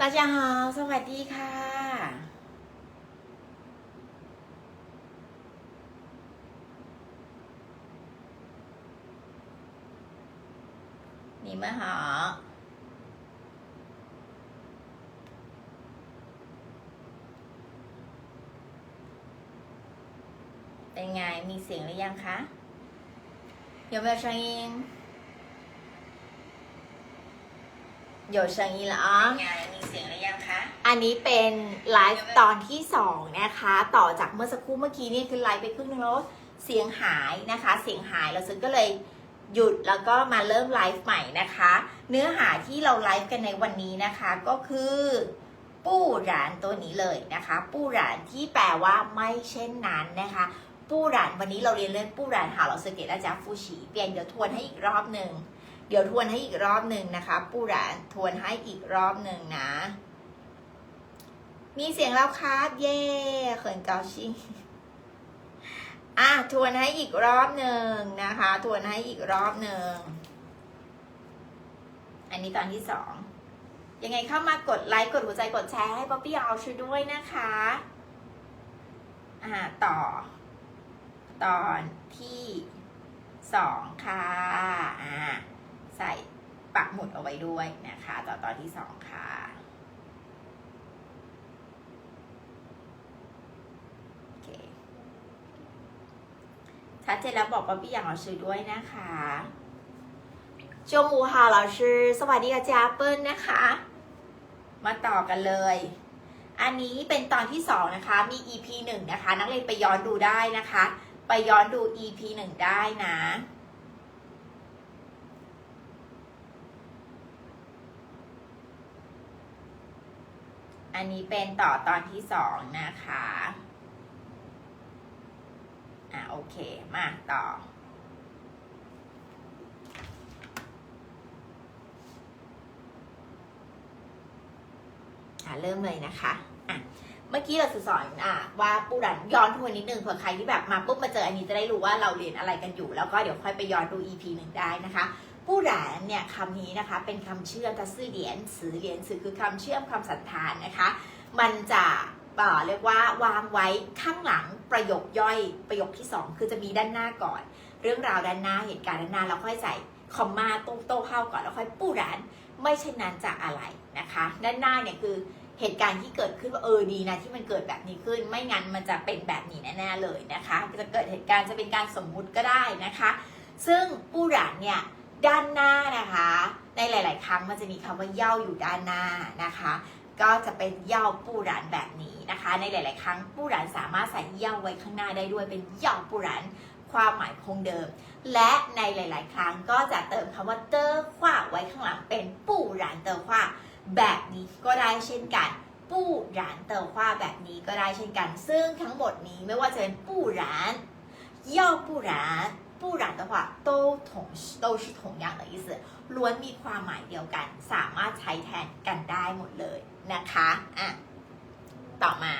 大家好สวัสดีค่ะ 你们好。เป็นไง มีเสียงหรือยังคะ有没有声音 โยชังอีละอ้อไงมีเสียงหรือยังคะ อันนี้เป็นไลฟ์ตอนที่สองนะคะ ต่อจากเมื่อสักครู่เมื่อกี้นี่คือไลฟ์ไปครึ่งนึงแล้วเสียงหายนะคะ เสียงหายเราซึ่งก็เลยหยุดแล้วก็มาเริ่มไลฟ์ใหม่นะคะ เนื้อหาที่เราไลฟ์กันในวันนี้นะคะก็คือปู้หลานตัวนี้เลยนะคะ ปู้หลานที่แปลว่าไม่เช่นนั้นนะคะ ปู้หลานวันนี้เราเรียนเรื่องปู้หลานหาเราสเกตอาจารย์ฟูชีเปลี่ยนเดี๋ยวทวนให้อีกรอบหนึ่ง เดี๋ยวทวนให้อีกรอบหนึ่งนะคะ ปู้หรานทวนให้อีกรอบหนึ่งนะ มีเสียงแล้วครับเย่เขินเกาชิงอะทวนให้อีกรอบหนึ่งนะคะ ทวนให้อีกรอบหนึ่งอันนี้ตอนที่สองยังไงเข้ามากดไลค์กดหัวใจกดแชร์ให้ป๊อปปี้เอาช่วยด้วยนะคะอ่าต่อ ตอนที่สองค่ะอ่า ใส่ปักหมุดเอาไว้ด้วยนะคะต่อตอนที่สองค่ะ โอเคชัดเจนแล้วบอกป๊อปปี้อย่างเราชื่อด้วยนะคะจงูฮาเราชื่อสวัสดีอาจารย์เปิ้ลนะคะ มาต่อกันเลย อันนี้เป็นตอนที่สองนะคะ มี EP หนึ่งนะคะ นักเรียนไปย้อนดูได้นะคะ ไปย้อนดู EP หนึ่งได้นะ อันนี้เป็นต่อตอนที่สองนะคะ อะโอเค มาต่ออะเริ่มเลยนะคะอะเมื่อกี้เราสอนอะว่าปูรันย้อนทวนนิดนึงเผื่อใครที่แบบมาปุ๊บมาเจออันนี้จะได้รู้ว่าเราเรียนอะไรกันอยู่ แล้วก็เดี๋ยวค่อยไปย้อนดู EP หนึ่งได้นะคะ ปูหรานเนี่ยคำนี้นะคะเป็นคำเชื่อมทัศเหรียญสือเหรียญสือคือคำเชื่อมคำสันธานนะคะ มันจะเอ่อเรียกว่าวางไว้ข้างหลังประโยคย่อยประโยคที่ 2 คือจะมีด้านหน้าก่อน เรื่องราวด้านหน้าเหตุการณ์ด้านหน้าแล้วค่อยใส่คอมมาโต้โต้เข้าก่อนแล้วค่อยปูหราน ไม่เช่นั้นจะอะไรนะคะ ด้านหน้าเนี่ยคือเหตุการณ์ที่เกิดขึ้นว่าเออดีนะที่มันเกิดแบบนี้ขึ้น ไม่งั้นมันจะเป็นแบบนี้แน่ๆเลยนะคะ จะเกิดเหตุการณ์จะเป็นการสมมุติก็ได้นะคะ ซึ่งปูหรานเนี่ย ด้านหน้านะคะ ในหลาย ๆ ครั้งมันจะมีคำว่าเย่าอยู่ด้านหน้านะคะ ก็จะเป็นเย่าปู้หลานแบบนี้นะคะ ในหลาย ๆ ครั้งปู้หลานสามารถใส่เย่าไว้ข้างหน้าได้ด้วยเป็นเย่าปู้หลานความหมายคงเดิม และในหลาย ๆ ครั้งก็จะเติมคำว่าเตอร์ขว้าไว้ข้างหลังเป็นปู้หลานเตอร์ขว้าแบบนี้ก็ได้เช่นกันปู้หลานเตอร์ขว้าแบบนี้ก็ได้เช่นกัน ซึ่งทั้งหมดนี้ไม่ว่าจะเป็นปู้หลานเย่าปู้หลาน 不然的话都同都是同样的意思ล้วนมีความหมายเดียวกัน สามารถใช้แทนกันได้หมดเลยนะคะอ่ะต่อมา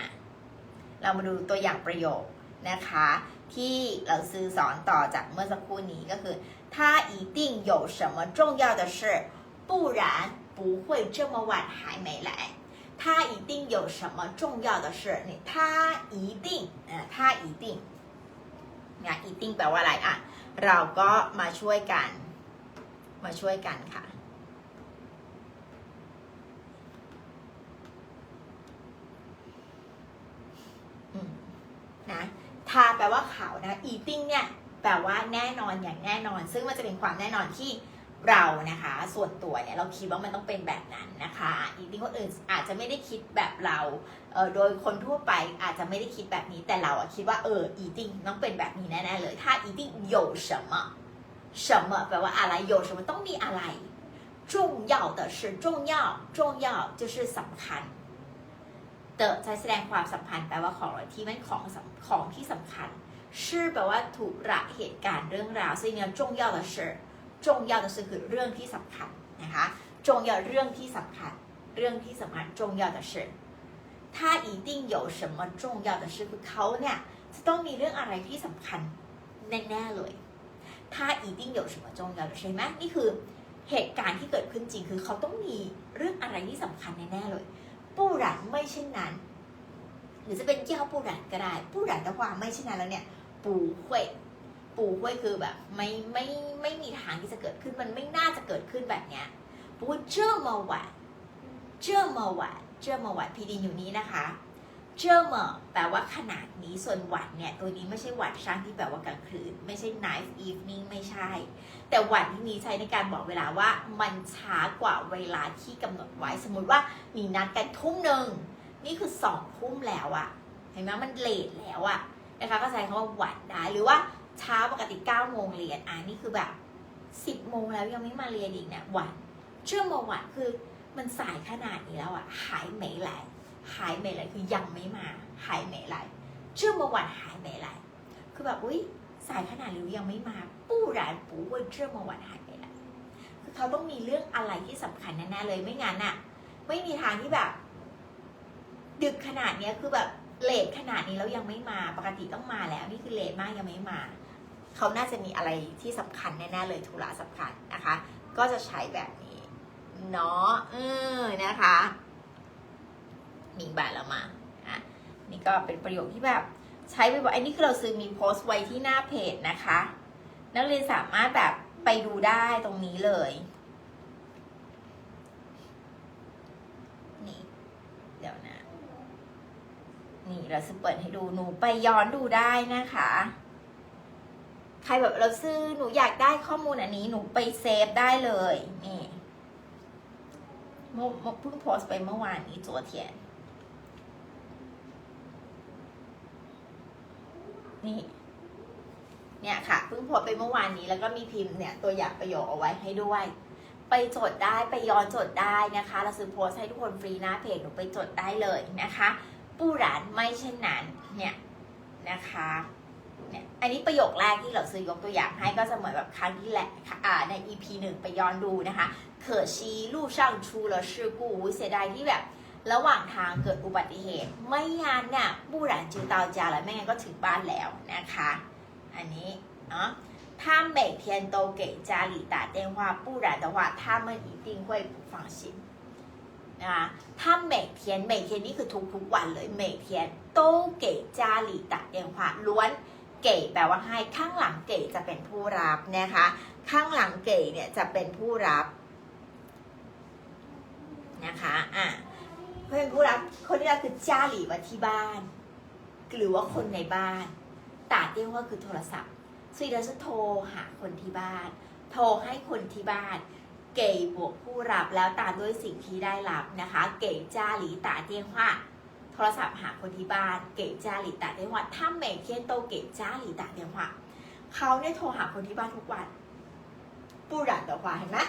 เรามาดูตัวอย่างประโยคนะคะ ที่เราซื้อสอนต่อจากเมื่อสักครู่นี้ก็คือ他一定有什么重要的事不然不会这么晚还没来他一定有什么重要的事นี่他一定เอ่อ他一定นะ一定แปลว่าอะไรอ่ะ เราก็มาช่วยกัน มาช่วยกันค่ะ นะ ทาแปลว่าขาวนะ eating เนี่ย แปลว่าแน่นอนอย่างแน่นอน ซึ่งมันจะเป็นความแน่นอนที่ เรานะคะ ส่วนตัวเนี่ยเราคิดว่ามันต้องเป็นแบบนั้นนะคะ eating คนอื่นอาจจะไม่ได้คิดแบบเราเออโดยคนทั่วไปอาจจะไม่ได้คิดแบบนี้ แต่เราอะคิดว่าเออ eating ต้องเป็นแบบนี้แน่ๆเลย ถ้า eating 有什么什么แปลว่าอะไร有什么ต้องมีอะไร重要的是重要重要就是สำคัญ เตอใช้แสดงความสัมพันธ์แปลว่าของที่มันของสำของที่สำคัญชื่อแปลว่าถูกระเหตุการณ์เรื่องราวซึ่งเนี่ยจง要的是 จง要的是คือเรื่องที่สำคัญนะคะจง要เรื่องที่สำคัญ เรื่องที่สำคัญจง要的是他一定有什么重要的事คือเขาเนี่ยจะต้องมีเรื่องอะไรที่สำคัญแน่ๆเลย他一定有什么重要的事เห็นไหมนี่คือ เหตุการณ์ที่เกิดขึ้นจริงคือเขาต้องมีเรื่องอะไรที่สำคัญแน่ๆเลย ปู้หลันไม่เช่นนั้น หรือจะเป็นเจ้าปู้หลันก็ได้ ปู้หลันแต่ว่าไม่เช่นนั้นแล้วเนี่ย ปูห้วย ปูห้วยคือแบบไม่ไม่ไม่มีทางที่จะเกิดขึ้นมันไม่น่าจะเกิดขึ้นแบบเนี้ยปูเชื่อมาหวานเชื่อมาหวานเชื่อมาหวานพีดีอยู่นี้นะคะเชื่อมาแปลว่าขนาดนี้ส่วนหวันเนี่ยตัวนี้ไม่ใช่หวันช่างที่แปลว่ากลางคืน ไม่ใช่ night evening ไม่ใช่ แต่หวันที่นี้ใช้ในการบอกเวลาว่ามันช้ากว่าเวลาที่กำหนดไว้สมมติว่ามีนัดกันทุ่มหนึ่งนี่คือสองทุ่มแล้วอะเห็นไหมมันเลทแล้วอะนะคะก็ใช้คำว่าหวันได้หรือว่า เช้าปกติ9โมงเรียนอ่านี่คือแบบ10โมงแล้วยังไม่มาเรียนอีกเนี่ยหวันเชื่อมาหวันคือมันสายขนาดนี้แล้วอะหายไม่ไหลหายไม่ไหลคือยังไม่มา หายไม่ไหลเชื่อมาหวันหายไม่ไหลคือแบบอุ้ยสายขนาดหรือยังไม่มา ปู้หรานปูเวินเชื่อมาหวันหายไปแล้วคือเขาต้องมีเรื่องอะไรที่สำคัญแน่ๆเลยไม่งั้นอะไม่มีทางที่แบบ ดึกขนาดเนี้ยคือแบบเลทขนาดนี้แล้วยังไม่มา ปกติต้องมาแล้ว นี่คือเลทมากยังไม่มา เขาน่าจะมีอะไรที่สำคัญแน่ๆเลยธุระสำคัญนะคะ ก็จะใช้แบบนี้เนาะเออนะคะ มีบาทแล้วมาอะนี่ก็เป็นประโยคที่แบบใช้ไปบ่อยอันนี้คือเราซื้อมีโพสต์ไว้ที่หน้าเพจนะคะ นักเรียนสามารถแบบไปดูได้ตรงนี้เลยนี่เดี๋ยวนะ นี่เราซื้อเปิดให้ดูหนูไปย้อนดูได้นะคะ ใครแบบเราซื้อหนูอยากได้ข้อมูลอันนี้หนูไปเซฟได้เลยนี่เมื่อเพิ่งโพสไปเมื่อวานนี้ตัวเทียนนี่เนี่ยค่ะเพิ่งโพสไปเมื่อวานนี้แล้วก็มีพิมพ์เนี่ยตัวอย่างประโยคเอาไว้ให้ด้วย ไปจดได้ไปย้อนจดได้นะคะ เราซื้อโพสให้ทุกคนฟรีหน้าเพจหนูไปจดได้เลยนะคะ ปู้หรานไม่เช่นนั้นเนี่ยนะคะ เนี่ยอันนี้ประโยคแรกที่เราซื้อยกตัวอย่างให้ก็จะเหมือนแบบครั้งที่แหละอ่าใน EP หนึ่งไปย้อนดูนะคะ可惜路上出了事故เสียดายที่แบบ ระหว่างทางเกิดอุบัติเหตุ ไม่งั้นเนี่ยปูหรานจือเตาจาแล้วไม่งั้นก็ถึงบ้านแล้วนะคะ อันนี้เนาะ他每天都给家里打电话不然的话他们一定会不放心นะคะ他每天每天นี่คือทุกๆวันเลย每天都给家里打电话ล้วน เก๋แปลว่าให้ข้างหลังเก๋จะเป็นผู้รับนะคะ ข้างหลังเก๋เนี่ยจะเป็นผู้รับนะคะอะเพื่อนผู้รับคนที่รับคือจ้าหลีว่าที่บ้าน หรือว่าคนในบ้านตาเตี้ยว่าคือโทรศัพท์สุดแล้วจะโทรหาคนที่บ้าน โทรให้คนที่บ้าน เก๋บวกผู้รับแล้วตามด้วยสิ่งที่ได้รับนะคะ เก๋จ้าหลีตาเตี้ยว่า โทรศัพท์หาคนที่บ้านเก๋จ้าหลีตาเดียวถ้าเมเคียนโตเก๋จ้าหลีตาเดียวเขาเนี่ยโทรหาคนที่บ้านทุกวันปูหลานต่อควเห็นไหม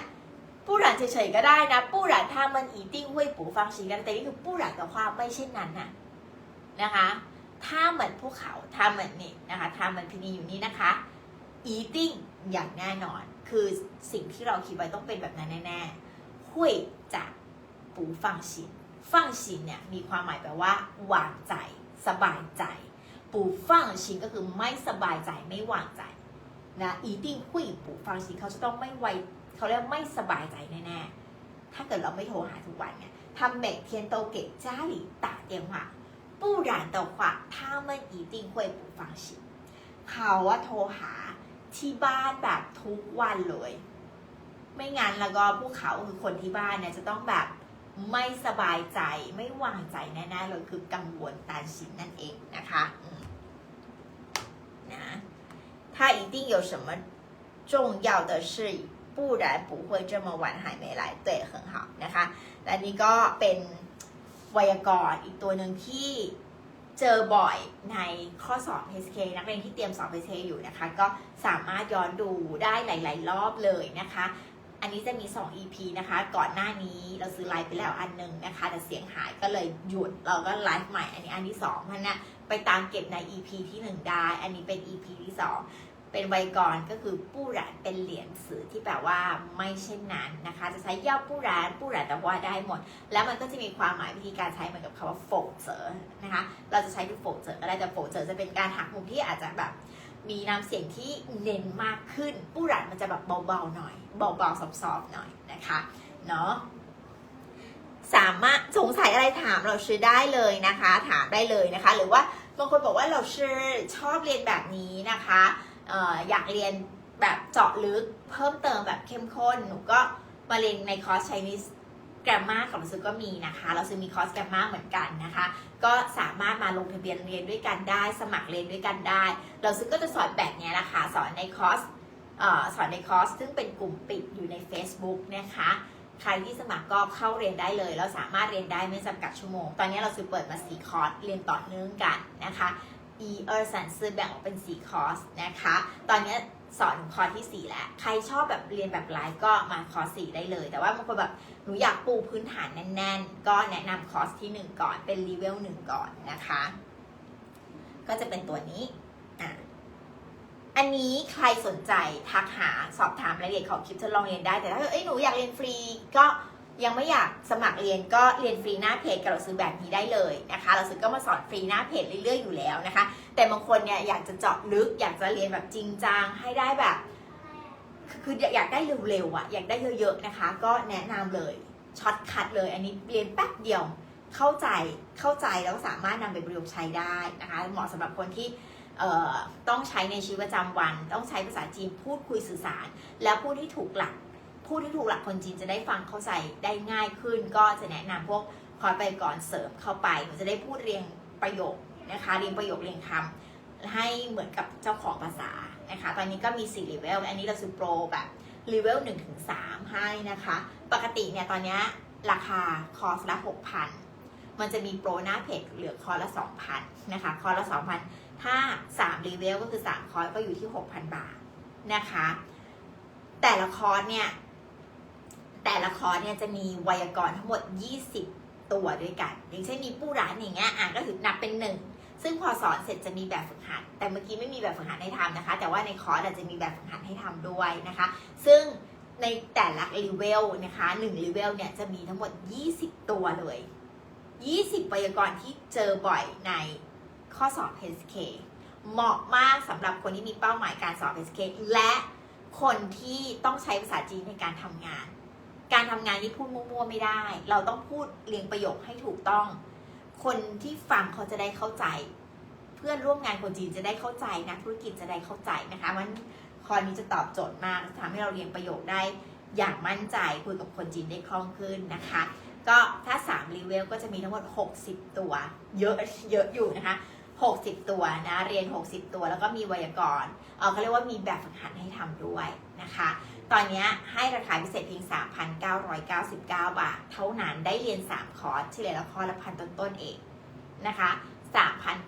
ปูหลานเฉยๆก็ได้นะปูหลานถ้ามันอีติ้งห้วยปูฟังชีกันแต่นี่คือปูหลานต่อควไม่เช่นนั้นนะนะคะถ้าเหมือนพวกเขาถ้าเหมือนนี่นะคะถ้าเหมือนพินีอยู่นี่นะคะ eating อย่างแน่นอน คือสิ่งที่เราคิดไว้ต้องเป็นแบบนั้นแน่ๆห้วยจากปูฟังชิน ฟังชินเนี่ยมีความหมายแปลว่า วางใจ สบายใจ ปูฟังชินก็คือไม่สบายใจไม่วางใจนะอีติ้งหุยปูฟังชินเขาจะต้องไม่ไวเขาเรียกไม่สบายใจแน่ๆถ้าเกิดเราไม่โทรหาทุกวันเนี่ยทำแมกเทียนโตเกะจ้าหลีตาเตียงหวะปู้หลานต่อขวะถ้ามันอีติ้งหุยปูฟังเขาว่าโทรหาที่บ้านแบบทุกวันเลย ไม่งั้นแล้วก็พวกเขาคือคนที่บ้านเนี่ยจะต้องแบบ ไม่สบายใจไม่วางใจแน่ๆเลยคือกังวลตานชินนั่นเองนะคะอืมนะ他一定有什么重要的事不然不会这么晚还没来对很好นะคะและนี่ก็เป็นไวยากรณ์อีกตัวหนึ่งที่เจอบ่อยในข้อสอบ HK นักเรียนที่เตรียมสอบ HK อยู่นะคะ ก็สามารถย้อนดูได้หลาย ๆ รอบเลยนะคะ อันนี้จะมี 2 EP นะคะ ก่อนหน้านี้เราซื้อไลฟ์ไปแล้วอันหนึ่งนะคะ แต่เสียงหายก็เลยหยุดเราก็ไลฟ์ใหม่ อันนี้อันที่2มันนะไปตามเก็บใน EP ที่ 1 ได้ อันนี้เป็น EP ที่ 2 เป็นไวยกรก็คือปู้หรานเป็นเหรียญสื่อที่แปลว่าไม่เช่นนั้นนะคะ จะใช้ย่อปู้หรานปู้หรานแต่ว่าได้หมด แล้วมันก็จะมีความหมายวิธีการใช้เหมือนกับคำว่าโฟกเจอนะคะ เราจะใช้เป็นโฟกเจอก็ได้แต่โฟกเจอจะเป็นการหักมุมที่อาจจะแบบ มีน้ำเสียงที่เน้นมากขึ้นปู้หลันมันจะแบบเบาๆหน่อย เบาๆซอฟๆหน่อยนะคะเนาะสามารถสงสัยอะไรถามเราชื่อได้เลยนะคะ ถามได้เลยนะคะ หรือว่าบางคนบอกว่าเราชื่อชอบเรียนแบบนี้นะคะอออยากเรียนแบบเจาะลึกเพิ่มเติมแบบเข้มข้นหนูก็มาเรียนในคอร์ส Chinese Grammar ของเราซื้อก็มีนะคะ เราซื้อมีคอร์ส Grammar เหมือนกันนะคะ ก็สามารถมาลงทะเบียนเรียนด้วยกันได้ สมัครเรียนด้วยกันได้ เราซื้อก็จะสอนแบบนี้นะคะ สอนในคอร์สเอ่อสอนในคอร์สซึ่งเป็นกลุ่มปิดอยู่ใน Facebook นะคะใครที่สมัครก็เข้าเรียนได้เลย เราสามารถเรียนได้ไม่จำกัดชั่วโมง ตอนนี้เราซื้อเปิดมา4คอร์สเรียนต่อเนื่องกันนะคะ e e r s a n ซื้อแบ่งออกเป็น 4 คอร์สนะคะ ตอนนี้ สอนคอร์สที่ 4 แล้ว ใครชอบแบบเรียนแบบไลฟ์ก็มาคอร์ส4ได้เลย แต่ว่าบางคนแบบหนูอยากปูพื้นฐานแน่น ๆ ก็แนะนำคอร์สที่ 1 ก่อนเป็นรีเวล1ก่อนนะคะ ก็จะเป็นตัวนี้อะอันนี้ใครสนใจทักหาสอบถามรายละเอียดของคลิปทดลองเรียนได้ แต่ถ้าเกิดเอ้ยหนูอยากเรียนฟรีก็ ยังไม่อยากสมัครเรียนก็เรียนฟรีหน้าเพจกับเราซื้อแบบนี้ได้เลยนะคะเราซื้อก็มาสอนฟรีหน้าเพจเรื่อยๆอยู่แล้วนะคะ แต่บางคนเนี่ยอยากจะเจาะลึก อยากจะเรียนแบบจริงจังให้ได้แบบ คืออยากได้เร็วๆอะอยากได้เยอะๆนะคะ ก็แนะนำเลยช็อตคัดเลย อันนี้เรียนแป๊บเดียวเข้าใจเข้าใจแล้วก็สามารถนำไปประยุกต์ใช้ได้นะคะเหมาะสำหรับคนที่ต้องใช้ในชีวิตประจำวัน ต้องใช้ภาษาจีนพูดคุยสื่อสาร แล้วพูดที่ถูกหลัก พูดที่ถูกหลักคนจีนจะได้ฟังเข้าใจได้ง่ายขึ้น ก็จะแนะนำพวกคอร์สไปก่อนเสริมเข้าไปมันจะได้พูดเรียงประโยคนะคะเรียงประโยคเรียงคำให้เหมือนกับเจ้าของภาษานะคะ ตอนนี้ก็มี4 level อันนี้เราซื้อโปรแบบ level 1ถึง3ให้นะคะ ปกติเนี่ยตอนนี้ราคาคอร์สละ 6,000 มันจะมีโปรหน้าเพจเหลือคอร์สละ 2,000 นะคะ คอร์สละ 2,000 ถ้า3 level ก็คือ 3 คอร์สก็อยู่ที่ 6,000 บาทนะคะ แต่ละคอร์สเนี่ย แต่ละคอร์สเนี่ยจะมีไวยากรณ์ทั้งหมด 20 ตัวด้วยกัน อย่างเช่นมีปู้ร้านอย่างเงี้ยอ่านก็ถือนับเป็นหนึ่งซึ่งพอสอนเสร็จจะมีแบบฝึกหัด แต่เมื่อกี้ไม่มีแบบฝึกหัดให้ทำนะคะ แต่ว่าในคอร์สอาจจะมีแบบฝึกหัดให้ทำด้วยนะคะ ซึ่งในแต่ละเลเวลนะคะหนึ่งเลเวลเนี่ยจะมีทั้งหมด 20 ตัวเลย 20ไวยากรณ์ที่เจอบ่อยในข้อสอบ HSK เหมาะมากสำหรับคนที่มีเป้าหมายการสอบ HSK และคนที่ต้องใช้ภาษาจีนในการทำงาน การทำงานที่พูดมั่วๆไม่ได้ เราต้องพูดเรียงประโยคให้ถูกต้อง คนที่ฟังเขาจะได้เข้าใจ เพื่อนร่วมงานคนจีนจะได้เข้าใจนักธุรกิจจะได้เข้าใจนะคะมันคอนี้จะตอบโจทย์มากทำให้เราเรียงประโยคได้อย่างมั่นใจคุยกับคนจีนได้คล่องขึ้นนะคะ ก็ถ้า3รีเวลก็จะมีทั้งหมด 60 ตัว เยอะเยอะอยู่นะคะ 60 ตัวนะ เรียน 60 ตัวแล้วก็มีไวยากรณ์เออเขาเรียกว่ามีแบบฝึกหัดให้ทำด้วยนะคะ ตอนนี้ให้ราคาพิเศษเพียง 3,999 บาท เท่านั้นได้เรียน 3 คอร์สเฉลี่ยละคอร์สละพันต้นๆเองนะคะ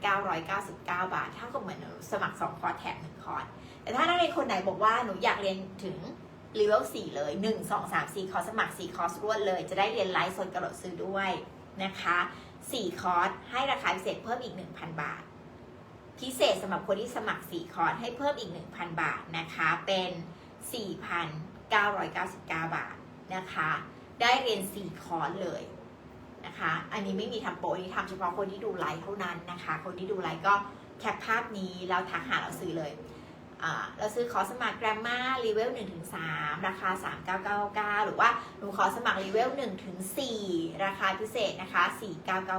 3,999 บาท เท่ากับเหมือนสมัคร 2 คอร์สแถม1คอร์ส แต่ถ้านักเรียนคนไหนบอกว่าหนูอยากเรียนถึงเลเวล4เลย 1 2 3 4 คอร์สสมัคร 4 คอร์สรวดเลย จะได้เรียนไลฟ์สดกระโดดซื้อด้วยนะคะ 4 คอร์สให้ราคาพิเศษเพิ่มอีก 1,000 บาท พิเศษสำหรับคนที่สมัคร 4 คอร์สให้เพิ่มอีก 1,000 บาทนะคะ เป็น 4,999 บาทนะคะ ได้เรียน 4 คอร์สเลยนะคะ อันนี้ไม่มีทำโปรนี่ทำเฉพาะคนที่ดูไลฟ์เท่านั้นนะคะ คนที่ดูไลฟ์ก็แคปภาพนี้แล้วทักหาเราซื้อเลยเราซื้อขอสมัคร Grammar Level 1ถึง3ราคา 3999 หรือว่าหนูขอสมัคร Level 1ถึง4ราคาพิเศษนะคะ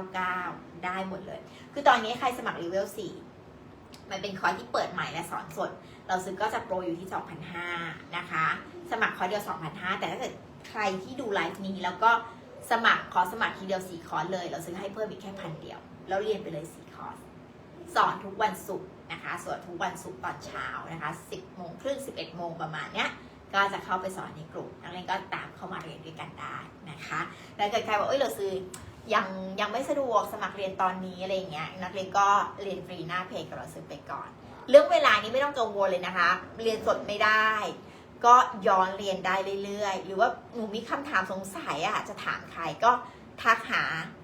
4999 ได้หมดเลย คือตอนนี้ใครสมัคร Level 4 มันเป็นคอร์สที่เปิดใหม่และสอนสด เราซื้อก็จะโปรอยู่ที่ 2,500 นะคะ สมัครคอร์สเดียว 2,500 แต่ถ้าเกิดใครที่ดูไลฟ์นี้แล้วก็สมัครคอร์สสมัครทีเดียว4คอร์สเลย เราซื้อให้เพิ่มอีกแค่พันเดียว แล้วเรียนไปเลย4คอร์ส สอนทุกวันศุกร์นะคะสอนทุกวันศุกร์ตอนเช้านะคะ 10โมงครึ่ง 11โมงประมาณเนี้ยก็จะเข้าไปสอนในกลุ่มนักเรียนก็ตามเข้ามาเรียนด้วยกันได้นะคะ แล้วเกิดใครบอกเอ้ยเราซื้อ ยังยังไม่สะดวกสมัครเรียนตอนนี้อะไรอย่างเงี้ยนักเรียนก็เรียนฟรีหน้าเพจกับเราซื้อไปก่อน เรื่องเวลานี้ไม่ต้องกังวลเลยนะคะ เรียนสดไม่ได้ ก็ย้อนเรียนได้เรื่อยๆ หรือว่าหนูมีคำถามสงสัยอะจะถามใครก็ทักหา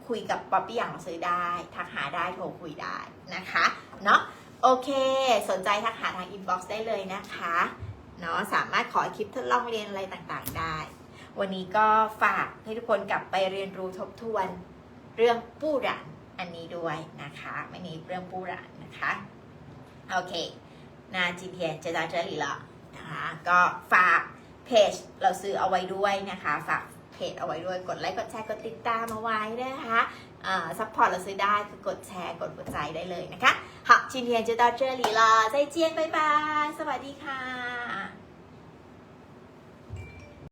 คุยกับป๊อปปี้อย่างเราซื้อได้ ทักหาได้โทรคุยได้นะคะเนาะโอเค สนใจทักหาทางอินบ็อกซ์ได้เลยนะคะเนาะสามารถขอคลิปทดลองเรียนอะไรต่างๆได้ วันนี้ก็ฝากให้ทุกคนกลับไปเรียนรู้ทบทวน เรื่องปู้หรันอันนี้ด้วยนะคะไม่นี้เรื่องปู้หรันนะคะ โอเค นาจีเทียนเจดาเจอรี่ละนะคะ ก็ฝากเพจเราซื้อเอาไว้ด้วยนะคะ ฝากเพจเอาไว้ด้วย กดไลค์ กดแชร์ กดติดตามเอาไว้นะคะซัพพอร์ตเราซื้อได้ก็กดแชร์ กดหัวใจได้เลยนะคะ好，今天就到这里了，再见，拜拜，สวัสดีค่ะ